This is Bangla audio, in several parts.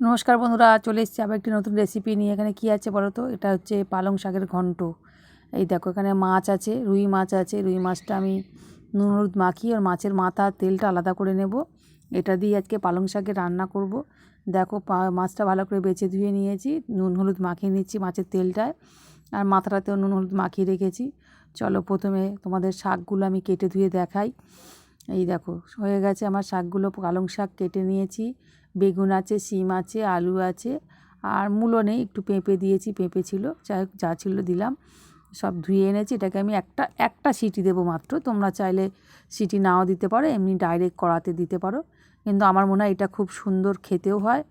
নমস্কার বন্ধুরা, চলে এসেছি আবার একটি নতুন রেসিপি নিয়ে। এখানে কি আছে বলো তো? এটা হচ্ছে পালং শাকের ঘন্ট। এই দেখো, এখানে মাছ আছে, রুই মাছ আছে। রুই মাছটা আমি নুন হলুদ মাখিয়ে আর মাছের মাথা, তেলটা আলাদা করে নেব। এটা দিয়ে আজকে পালং শাকে রান্না করব। দেখো মাছটা ভালো করে বেছে ধুয়ে নিয়েছি, নুন হলুদ মাখিয়ে নিচ্ছি মাছের তেলটায়। আর মাথাটাতেও নুন হলুদ মাখিয়ে রেখেছি। চলো, প্রথমে তোমাদের শাকগুলো আমি কেটে ধুয়ে দেখাই। এই দেখো, হয়ে গেছে আমার শাকগুলো, পালং শাক কেটে নিয়েছি। বেগুন আছে, শিম আছে, আলু আছে, আর মূলো নেই, একটু পেঁপে দিয়েছি, পেঁপে ছিল হোক, যা ছিল দিলাম। সব ধুয়ে এনেছি, এটাকে আমি একটা একটা সিটি দেবো মাত্র, তোমরা চাইলে সিটি নাও দিতে পারো, এমনি ডাইরেক্ট কড়াতে দিতে পারো। কিন্তু আমার মনে হয় এটা খুব সুন্দর খেতেও হয়,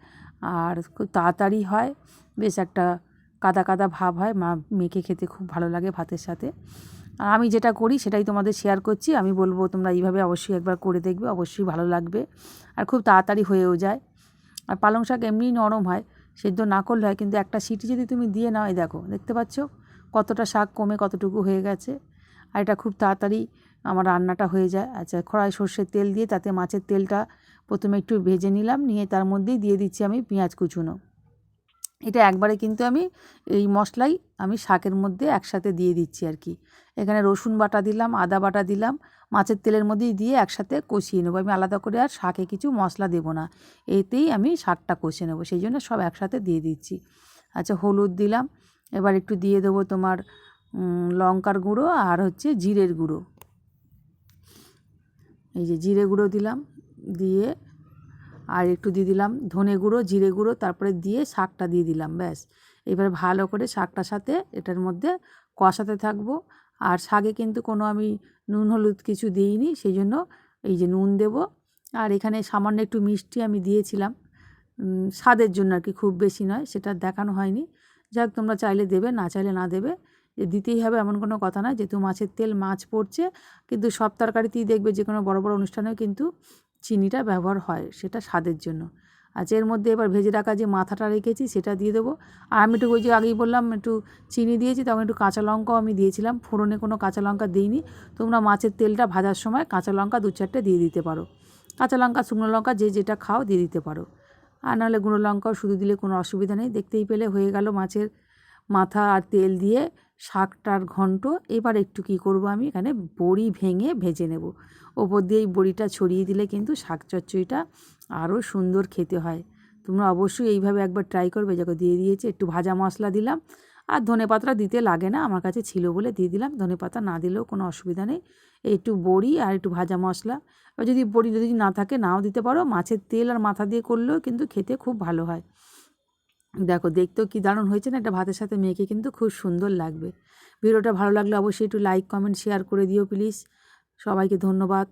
আর খুব তাড়াতাড়ি হয়, বেশ একটা কাদা কাদা ভাব হয়, মা মেখে খেতে খুব ভালো লাগে ভাতের সাথে। আর আমি যেটা করি, সেটাই তোমাদের শেয়ার করছি, আমি বলব তোমরা এইভাবে অবশ্যই একবার করে দেখবে, অবশ্যই ভালো লাগবে, আর খুব তাড়াতাড়ি হয়েও যায়। আর পালং শাক এমনিই নরম হয়, সেদ্ধ না করলে হয়, কিন্তু একটা সিটি যদি তুমি দিয়ে নাও দেখো, দেখতে পাচ্ছ কতটা শাক কমে কতটুকু হয়ে গেছে। আর এটা খুব তাড়াতাড়ি আমার রান্নাটা হয়ে যায়। আচ্ছা খড়ায় সর্ষের তেল দিয়ে তাতে মাছের তেলটা প্রথমে একটু ভেজে নিলাম, নিয়ে তার মধ্যেই দিয়ে দিচ্ছি আমি পেঁয়াজ কুচুনো। এটা একবারে কিন্তু আমি এই মশলাই আমি শাকের মধ্যে একসাথে দিয়ে দিচ্ছি আর কি। এখানে রসুন বাটা দিলাম, আদা বাটা দিলাম, মাছের তেলের মধ্যেই দিয়ে একসাথে কষিয়ে নেব। আমি আলাদা করে আর শাকে কিছু মশলা দেবো না, এতেই আমি শাকটা কষে নেব, সেই জন্য সব একসাথে দিয়ে দিচ্ছি। আচ্ছা হলুদ দিলাম, এবার একটু দিয়ে দেবো তোমার লঙ্কার গুঁড়ো আর হচ্ছে জিরের গুঁড়ো। এই যে জিরে গুঁড়ো দিলাম, দিয়ে আর একটু দিয়ে দিলাম ধনে গুঁড়ো, জিরে গুঁড়ো, তারপরে দিয়ে শাকটা দিয়ে দিলাম, ব্যাস। এবার ভালো করে শাকটার সাথে এটার মধ্যে কষাতে থাকব। আর শাকে কিন্তু কোনো আমি নুন, হলুদ কিছু দিইনি সেই জন্য এই যে নুন দেব। আর এখানে সামান্য একটু মিষ্টি আমি দিয়েছিলাম। স্বাদের জন্য আর কি, খুব বেশি নয়, সেটা দেখানো হয়নি। যাক, তোমরা চাইলে দেবে, না চাইলে না দেবে। যে দিতেই হবে, এমন কোনো কথা নয়, যেহেতু মাছের তেল মাছ পড়ছে, কিন্তু সব তরকারিতেই দেখবে যে কোনো বড় বড় অনুষ্ঠানেও কিন্তু চিনিটা ব্যবহার হয় সেটা স্বাদের জন্য। আচ্ছা এর মধ্যে এবার ভেজে রাখা যে মাথাটা রেখেছি সেটা দিয়ে দেবো। আর আমি একটু ওই যে আগেই বললাম, একটু চিনি দিয়েছি, তখন একটু কাঁচা লঙ্কাও আমি দিয়েছিলাম। ফোড়নে কোনো কাঁচা লঙ্কা দিইনি। তোমরা মাছের তেলটা ভাজার সময় কাঁচা লঙ্কা দু চারটে দিয়ে দিতে পারো। কাঁচা লঙ্কা, শুকনো লঙ্কা, যে যেটা খাও দিয়ে দিতে পারো। আর নাহলে গুঁড়ো লঙ্কাও শুধু দিলে কোনো অসুবিধা নেই। দেখতেই পেলে হয়ে গেল মাছের মাথা আর তেল দিয়ে শাকটার ঘন্ট, এবার একটু কী করব আমি, এখানে বড়ি ভেঙে ভেজে নেব। ওপর দিয়ে এই বড়িটা ছড়িয়ে দিলে কিন্তু শাক চচ্চড়িটা আরও সুন্দর খেতে হয়। তোমরা অবশ্যই এইভাবে একবার ট্রাই করবে। যাকে দিয়ে দিয়েছি, একটু ভাজা মশলা দিলাম। আর ধনে পাতা দিতে লাগে না, আমার কাছে ছিল বলে দিয়ে দিলাম। ধনে পাতা না দিলেও কোনো অসুবিধা নেই। একটু বড়ি আর একটু ভাজা মশলা। এবার যদি বড়ি যদি না থাকে, নাও দিতে পারো। মাছের তেল আর মাথা দিয়ে করলেও কিন্তু খেতে খুব ভালো হয়। দেখো, দেখতেও কি দারুণ হয়েছে না? একটা ভাতের সাথে মেখে কিন্তু খুব সুন্দর লাগবে। ভিডিওটা ভালো লাগলে অবশ্যই একটু লাইক কমেন্ট শেয়ার করে দিও প্লিজ সবাইকে ধন্যবাদ।